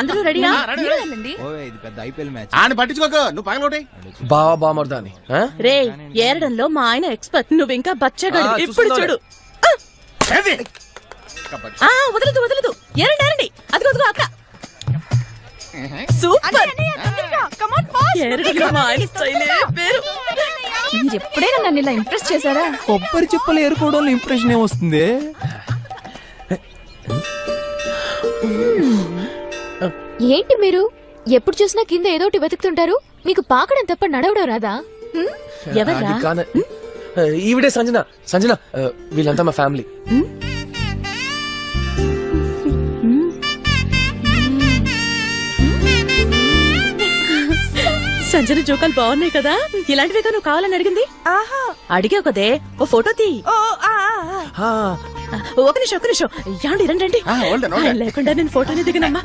అందరూ రెడీయా? ఇది పెద్ద ఐపీఎల్ మ్యాచ్. ఆయన పట్టించుకోక నువ్వు పగలొకటి బావా బామర్దాని? రే ఏరడంలో మా ఆయన ఎక్స్పర్ట్ నువ్వు ఇంకా బచ్చగాడు ఇప్పుడు. చూడు? ఆ వదలదు వదలదు. ఏరండి ఏరండి. అదిగో అదిగో అక్క. సూపర్. ఏరడంలో మా ఆయన స్టైలే పేరు. మీరు ఎప్పుడైనా నన్ను ఇలా ఇంప్రెస్ చేశారా? కొబ్బరి చిప్పలు ఏరుకోవడంలో ఇంప్రెషన్ ఏమొస్తుంది ఏంటి మీరు? ఎప్పుడు చూసినా కింద ఏదోటి వెతుకుతుంటారు? మీకు పాకడం తప్ప నడవడం రాదా? ఈవిడే సంజన. సంజన వీళ్ళంతా మా ఫ్యామిలీ. సంజన జోకాలు బాగున్నాయి కదా? ఇలాంటివే నువ్వు కావాలని అడిగింది? అడిగావు కదే ఓ ఫోటో తీ. ఆ, ఒక నిమిషం ఒక నిమిషం. యాండి రండి లేకుండా నేను ఫోటోని దిగనమ్మా.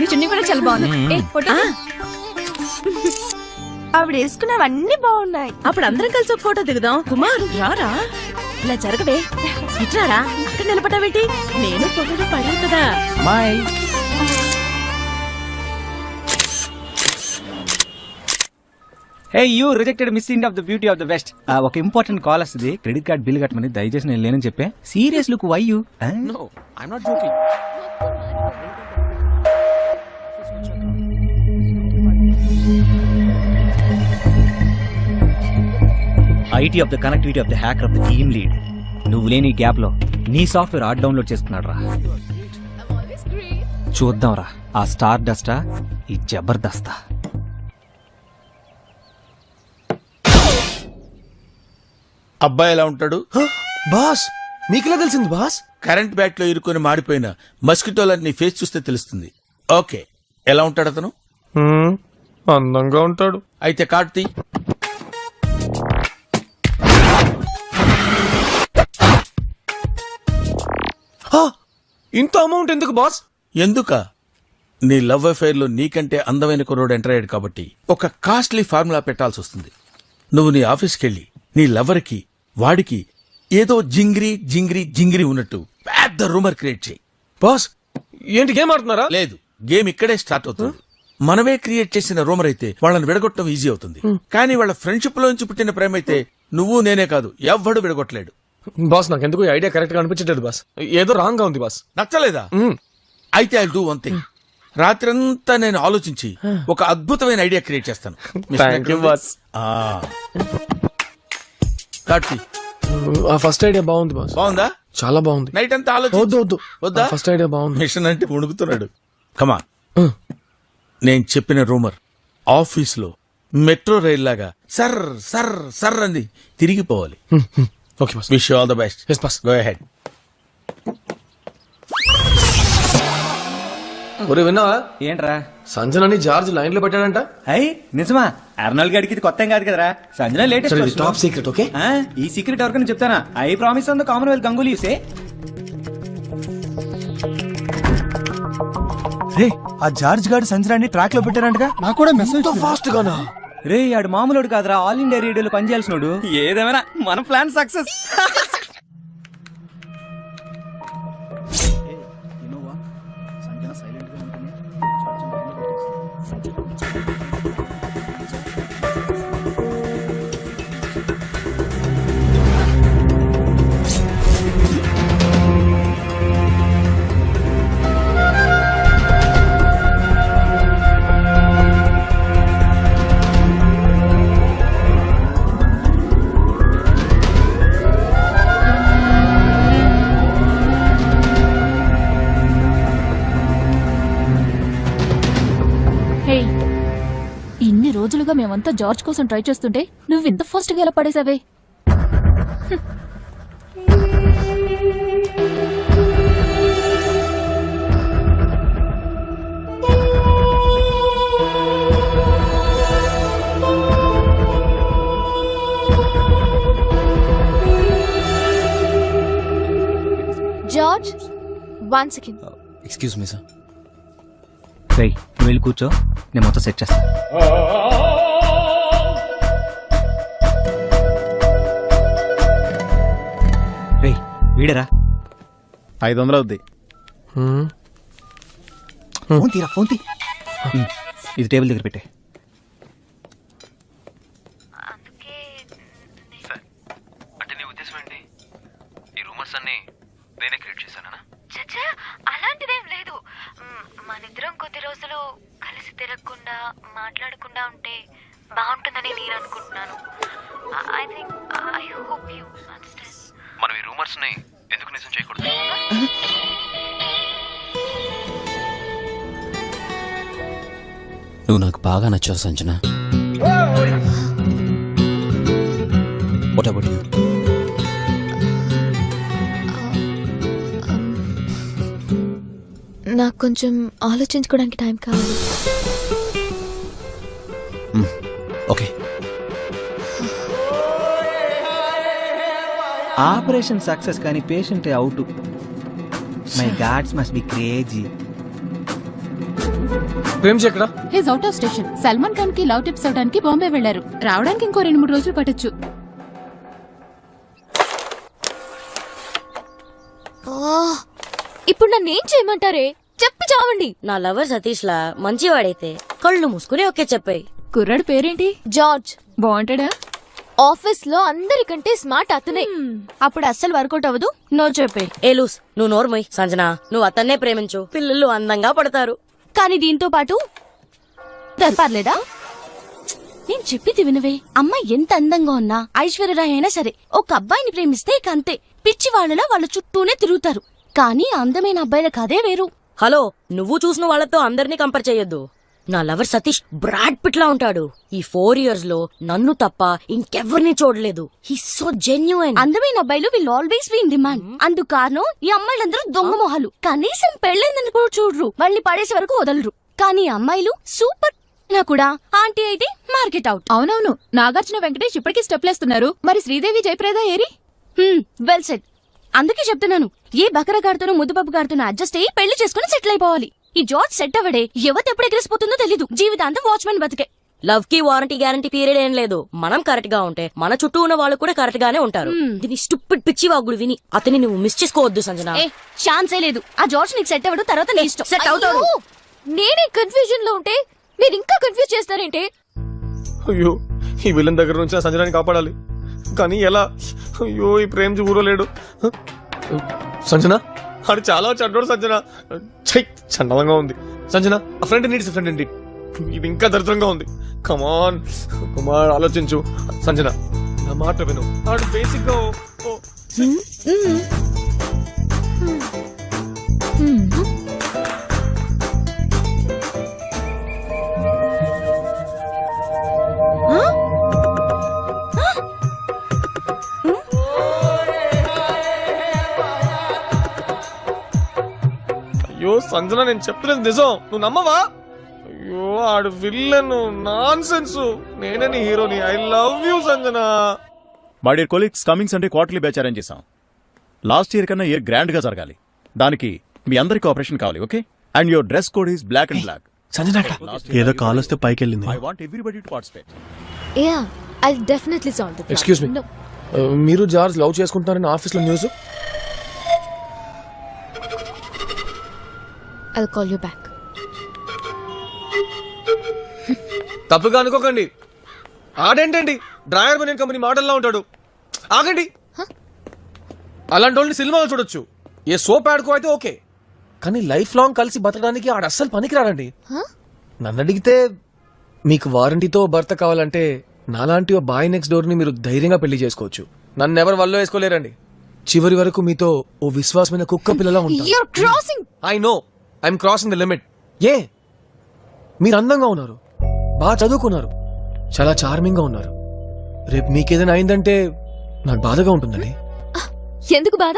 మీ చున్నీ కూడా చాలా బాగుంది. ఏ, ఫోటో. ఆ, ఆవిడ వేసుకున్నవన్నీ బాగున్నాయి. అప్పుడు అందరం కలిసి ఒక ఫోటో దిగుదాం. కుమార్ రారా? ఇలా జరగవే. ఇట్లారా? అక్కడ నిలబడ్డావేంటి? నేను ఫోటోలో పడాను కదా. My hey you rejected missing of the beauty of the best ఒక ఇంపార్టెంట్ కాల్ వస్తుంది. క్రెడిట్ కార్డ్ బిల్ కట్టమని దయచేసి నేను లేనని చెప్పే. Serious look why you no, I'm not joking. IT of the connectivity of the hacker of the team lead. నువ్వు లేని గ్యాప్లో నీ సాఫ్ట్వేర్ ఆర్ట్ డౌన్లోడ్ చేసుకున్నాడు రా. చూద్దాం రా ఆ స్టార్ డస్టా ఈ జబర్దస్తా. అబ్బాయి ఎలా ఉంటాడు? బాస్! మీకెలా తెలిసింది బాస్? కరెంట్ బ్యాట్లో ఇరుకొని మాడిపోయిన మస్కిటోలన్నీ ఫేస్ చూస్తే తెలుస్తుంది. ఓకే ఎలా ఉంటాడు అతను? అందంగా ఉంటాడు. అయితే కార్డ్ తీ. హ, ఇంత అమౌంట్ ఎందుకు బాస్? ఎందుక? నీ లవ్ అఫైర్లో నీకంటే అందమైన కుర్రోడు ఎంటర్ అయ్యాడు కాబట్టి ఒక కాస్ట్లీ ఫార్ములా పెట్టాల్సి వస్తుంది నువ్వు నీ ఆఫీస్కి వెళ్ళి నీ లవర్కి వాడికి ఏదో జింగిరి జింగిరి జింగిరి ఉన్నట్టు పెద్ద రూమర్ క్రియేట్ చేయి. బాస్ ఏంటి గేమ్ ఆడుతున్నారా? లేదు గేమ్ ఇక్కడే స్టార్ట్ అవుతుంది. మనమే క్రియేట్ చేసిన రూమర్ అయితే వాళ్ళని విడగొట్టడం ఈజీ అవుతుంది. కానీ వాళ్ళ ఫ్రెండ్షిప్ లోంచి పుట్టిన ప్రేమ అయితే నువ్వు నేనే కాదు ఎవ్వడు విడగొట్టలేడు. బాస్ నాకు ఎందుకు ఐడియా కరెక్ట్గా అనిపించట్లేదు బాస్. ఏదో రాంగ్గా ఉంది బాస్. నచ్చలేదా. అయితే ఐ డూ వన్ థింగ్ రాత్రంతా నేను ఆలోచించి ఒక అద్భుతమైన ఐడియా క్రియేట్ చేస్తాను. You, boss. కార్తీ ఆ ఫస్ట్ ఐడియా బాగుంది బాస్ బాగుందా? చాలా బాగుంది. నైట్ అంతా వద్దు ఆలోచించు వద్దు? వద్దా ఫస్ట్ ఐడియా బాగుంది. మిషన్ అంటే ఉణుకుతున్నాడు కమా. నేను చెప్పిన రూమర్ ఆఫీస్లో మెట్రో రైల్ లాగా సర్ సర్ సర్ అంది. తిరిగిపోవాలి. Okay boss wish all the best yes boss go head ఒరే విన్నావా? ఏంట్రా? సంజనని జార్జ్ లైన్లో పెట్టాడంట. అయ్యి నిజమా? అర్నాల్ గడికి ఇది కొత్త ఏం కాదు కదరా? Sanjana latest top secret okay ఈ సీక్రెట్ ఎవరికైనా చెప్తానా? I promise on the commonwealth Ganguly say రే ఆ జార్జ్ గార్డ్ సంచరాన్ని ట్రాక్లో పెట్టారంటగా? నాకు కూడా మెసేజ్ ఫాస్ట్ గానా? రే ఆడు మామూలుడు కాదురా ఆల్ ఇండియా రేడియోలో పనిచేయాల్సినోడు. ఏదేమైనా మన ప్లాన్ సక్సెస్ రోజులుగా మేమంతా జార్జ్ కోసం ట్రై చేస్తుంటే నువ్వు ఇంత ఫాస్ట్గా ఎలా పడేసావే George one second excuse me sir నువ్వు వెళ్ళి కూర్చో నేను మొత్తం సెట్ చేస్తాను రేయ్ వీడరా. ఐదు వందలు అవుద్ది ఫోన్ తీరా ఫోన్ తీ. ఇది టేబుల్ దగ్గర పెట్టే. నువ్వు నాకు బాగా నచ్చావు సంజన. What about you? నాకు కొంచెం ఆలోచించుకోవడానికి టైం కావాలి. ఓకే ఆపరేషన్ సక్సెస్ కానీ patient out. My gods must be crazy ఎక్కడ? His out of station Salman ఖాన్కి love tips అవడానికి బాంబే వెళ్ళారు రావడానికి ఇంకో రెండు మూడు రోజులు పట్టొచ్చు. ఇప్పుడు నన్ను ఏం చేయమంటారే? చెప్పి చావండి. నా లవర్ సతీష్ లా మంచివాడైతే కళ్ళు మూసుకుని ఓకే చెప్పాయి కుర్రాడు పేరేంటి? జార్జ్. బాగుంటాడా? ఆఫీస్లో అందరికంటే స్మార్ట్ అతనే. అప్పుడు అస్సలు వర్కౌట్ అవ్వదు. నో చెప్పే. ఏ లూస్ నువ్వు నోర్మోయ్ సంజన. నువ్వు అతన్నే ప్రేమించు. పిల్లలు అందంగా పడతారు. కానీ దీంతో పాటు పర్లేదా? నేను చెప్పింది వినవే. అమ్మాయి ఎంత అందంగా ఉన్నా ఐశ్వర్యరాయ్ అయినా సరే ఒక అబ్బాయిని ప్రేమిస్తే ఇక అంతే పిచ్చి వాళ్ళలో వాళ్ళ చుట్టూనే తిరుగుతారు. కానీ అందమైన అబ్బాయిలకు అదే వేరు. హలో నువ్వు చూసిన వాళ్ళతో అందరినీ కంపేర్ చేయొద్దు. నా లవర్ సతీష్ బ్రాడ్ పిట్ లా ఉంటాడు. ఈ ఫోర్ ఇయర్స్లో నన్ను తప్ప ఇంకెవ్వరిని చూడలేదు. హీ సో జెన్యున్ అందమైన అబ్బాయిలు will always be in demand అందుకు కారణం ఈ అమ్మాయిలందరూ దొంగ మొహాలు. కనీసం పెళ్ళైందని కూడా చూడరు. వాళ్ళని పడేసే వరకు వదలరు. కానీ అమ్మాయిలు సూపర్ నా కూడా. ఆంటీ అయితే మార్కెట్ అవుట్ అవునవును. నాగార్జున వెంకటేష్ ఇప్పటికీ స్టెప్లేస్తున్నారు మరి శ్రీదేవి జయప్రద ఏరి? వెల్ సెట్ అందుకే చెప్తున్నాను. ఏ బకరగాడితోనూ ముద్దుపప్పు గాడితోనూ అడ్జస్ట్ అయ్యి పెళ్ళి చేసుకుని సెటిల్ అయిపోవాలి. ఈ జార్జ్ సెట్ అవ్వడే యువత ఎప్పుడు ఎగిరిసిపోతుందో తెలీదు. జీవితాంతం వాచ్మెన్ బతికే. లవ్కి వారంటీ గ్యారంటీ పీరియడ్ ఏం లేదు. మనం కరెక్ట్గా ఉంటే మన చుట్టూ ఉన్న వాళ్ళు కూడా కరెక్ట్ గానే ఉంటారు. దీని స్టూపిడ్ పిచ్చి వాగుడు విని అతని నువ్వు మిస్ చేసుకోవద్దు సంజన. ఏ ఛాన్సే లేదు. ఆ జార్జ్ నీకు సెట్ అవ్వడు తర్వాత నీ ఇష్టం. సెట్ అవుతాడు. నేనే కన్ఫ్యూజన్లో ఉంటే మీరు ఇంకా కన్ఫ్యూజ్ చేస్తారేంటి? అయ్యో ఈ విలన్ దగ్గర నుంచి ఆ సంజనాన్ని కాపాడాలి. కానీ ఎలా? అయ్యో ఈ ప్రేమ్ ఊరలేడు సంజన? వాడు చాలా చెడ్డోడు సంజన. చై చండలంగా ఉంది. సంజన ఆ ఫ్రెండ్ నీడ్స్ ఫ్రెండ్ అండి ఇది ఇంకా దరిద్రంగా ఉంది. కమాన్ కుమార్ ఆలోచించు. సంజన నా మాట విను. ఆడు బేసిక్ సంజన నేను చెప్తున్నది నిజం. నువ్వు నమ్మవా? అయ్యో ఆడు విల్లన్ నాన్ సెన్స్ నేనే నీ హీరోని. I love you Sanjana. My dear colleagues coming Sunday quarterly batch arrange చేసాం లాస్ట్ ఇయర్ కన్నా ఇయర్ గ్రాండ్గా జరగాలి. దానికి మీ అందరికి ఆపరేషన్ కావాలి okay and your dress code is black and black Sanjana ఏదో కాల్ వస్తే పైకి వెళ్ళింది I want everybody to participate yeah I definitely solve the Excuse me. మీరు జార్జ్ లవ్ చేసుకుంటున్నారని ఆఫీస్లో news? I call you back తప్పుగా అనుకోకండి. ఆడేంటండి? డ్రాయర్ బనియన్ కంపెనీ మోడల్లో ఉంటాడు. ఆగండి. అలాంటి వాళ్ళని సినిమాలో చూడొచ్చు. ఏ సోప్ ఆడుకో అయితే ఓకే. కానీ లైఫ్ లాంగ్ కలిసి బతకడానికి ఆడ అస్సలు పనికిరాడండి నన్ను అడిగితే మీకు వారంటీతో భర్త కావాలంటే నాలాంటి ఓ బాయ్ నెక్స్ట్ డోర్ని మీరు ధైర్యంగా పెళ్ళి చేసుకోవచ్చు. నన్ను ఎవరు వల్ల వేసుకోలేరండి. చివరి వరకు మీతో ఓ విశ్వాసమైన కుక్క పిల్లలా ఉంటాను crossing I know I'm crossing the limit ఏ? మీరు అందంగా ఉన్నారు. బాగా చదువుకున్నారు. చాలా చార్మింగ్గా ఉన్నారు. రేపు మీకేదైనా అయిందంటే నాకు బాధగా ఉంటుందండి ఎందుకు బాధ?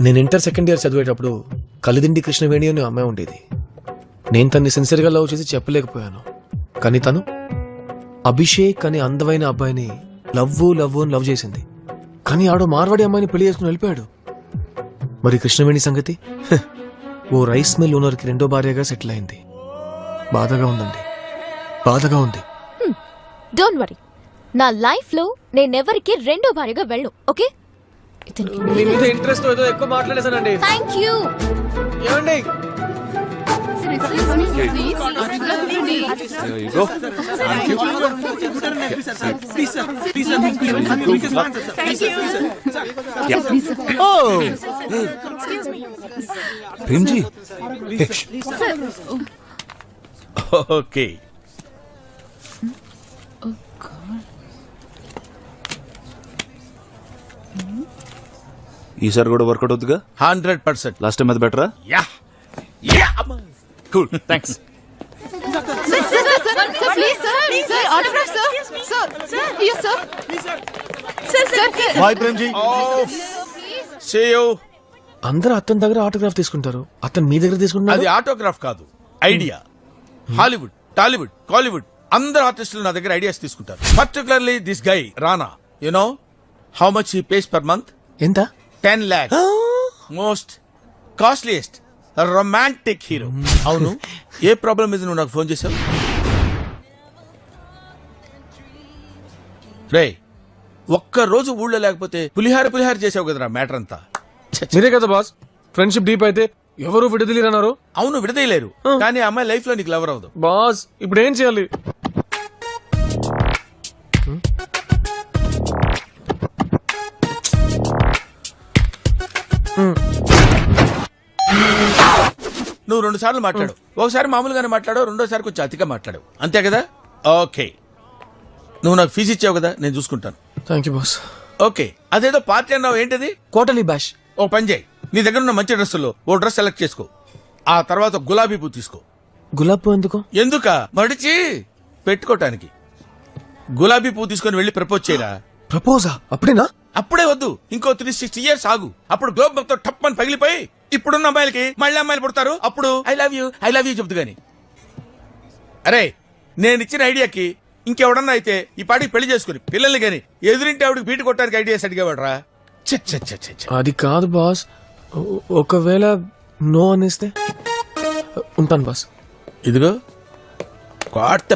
నేను ఇంటర్ సెకండ్ ఇయర్ చదివేటప్పుడు కలిదిండి కృష్ణవేణి అనే అమ్మాయి ఉండేది. నేను తన్ని సిన్సియర్గా లవ్ చేసి చెప్పలేకపోయాను. కానీ తను అభిషేక్ అనే అందమైన అబ్బాయిని లవ్ లవ్ అని లవ్ చేసింది. కానీ ఆడో మార్వాడి అమ్మాయిని పెళ్ళి చేసుకుని వెళ్ళిపోయాడు. మరి కృష్ణవేణి సంగతి? ఓ రైస్ మిల్ ఓనర్కి రెండో భార్యగా సెటిల్ అయింది. బాధగా ఉందండి. బాధగా ఉంది. డోంట్ వరీ నా లైఫ్లో నేనెవరికి రెండో భార్యగా వెళ్ళను ఓకే? ఇంట్రెస్ట్ ఏదో ఎక్కువ మాట్లాడేశానండి. థ్యాంక్ యూ ఏమండి? ప్రేమ్జీ ఓకే ఈసారి కూడా వర్కౌట్ అవుతుందిగా హండ్రెడ్ పర్సెంట్ లాస్ట్ టైం అది బెటరా yeah yeah cool thanks bye Premji say you అందరూ అతని దగ్గర ఆటోగ్రాఫ్ తీసుకుంటారు. అతను మీ దగ్గర అది తీసుకుంటారు ఆటోగ్రాఫ్ కాదు. ఐడియా హాలీవుడ్ టాలీవుడ్ కాలీవుడ్ అందరు ఆర్టిస్టులు నా దగ్గర ఐడియాస్ తీసుకుంటారు. Particularly this guy Rana you know how much he pays per month ఎంత? Ten lakh most costliest romantic hero. అవును. ఏ ప్రాబ్లం మీద నువ్వు నాకు ఫోన్ చేసావు? రే ఒక్క రోజు ఊళ్ళో లేకపోతే పులిహార పులిహార చేసావు కదరా మ్యాటర్ అంతా. మీరే కదా బాస్. ఫ్రెండ్షిప్ డీప్ అయితే ఎవరు విడదలేరన్నారు అవును విడదీయలేరు. కానీ ఆ అమ్మాయి లైఫ్లో నీకు లవర్ అవ్వదు. బాస్ ఇప్పుడు ఏం చేయాలి? నువ్వు రెండు సార్లు మాట్లాడు. ఒకసారి మామూలుగానే మాట్లాడు రెండోసారి కొంచెం అతిగా మాట్లాడు అంతే కదా? ఓకే. నువ్వు నాకు ఫీజు ఇచ్చావు కదా నేను చూసుకుంటాను. Thank you boss okay. అదేదో పార్టీ అన్నావు ఏంటిది? కోటలీ బ్యాష్ ఓ పని చేయి. నీ దగ్గర ఉన్న మంచి డ్రెస్సుల్లో ఓ డ్రెస్ సెలెక్ట్ చేసుకో. ఆ తర్వాత గులాబీ పువ్వు తీసుకో. గులాబ్ పువ్వు ఎందుకు? ఎందుక? మడిచి పెట్టుకోటానికి. గులాబీ పువ్వు తీసుకొని వెళ్ళి ప్రపోజ్ చేయరా? ప్రపోజా అప్పుడేనా? అప్పుడే వద్దు. ఇంకో త్రీ సిక్స్టీ ఇయర్స్ ఆగు. అప్పుడు గ్లోబ్ మొత్తం టప్ అని పగిలిపోయి ఇప్పుడున్న అమ్మాయిలకి మళ్ళీ అమ్మాయిలు పుడతారు? అప్పుడు I love you I love you చెప్తు గాని. అరే నేను ఇచ్చిన ఐడియాకి ఇంకెవడన్నా అయితే ఈ పాటికి పెళ్ళి చేసుకుని పిల్లల్ని గాని ఎదురింటి ఆవిడకి బీటు కొట్టడానికి ఐడియాస్ ఛ, ఛ. అది కాదు బాస్. ఒకవేళ నో అనేస్తే? ఉంటాను బాస్. ఇదిగో కొత్త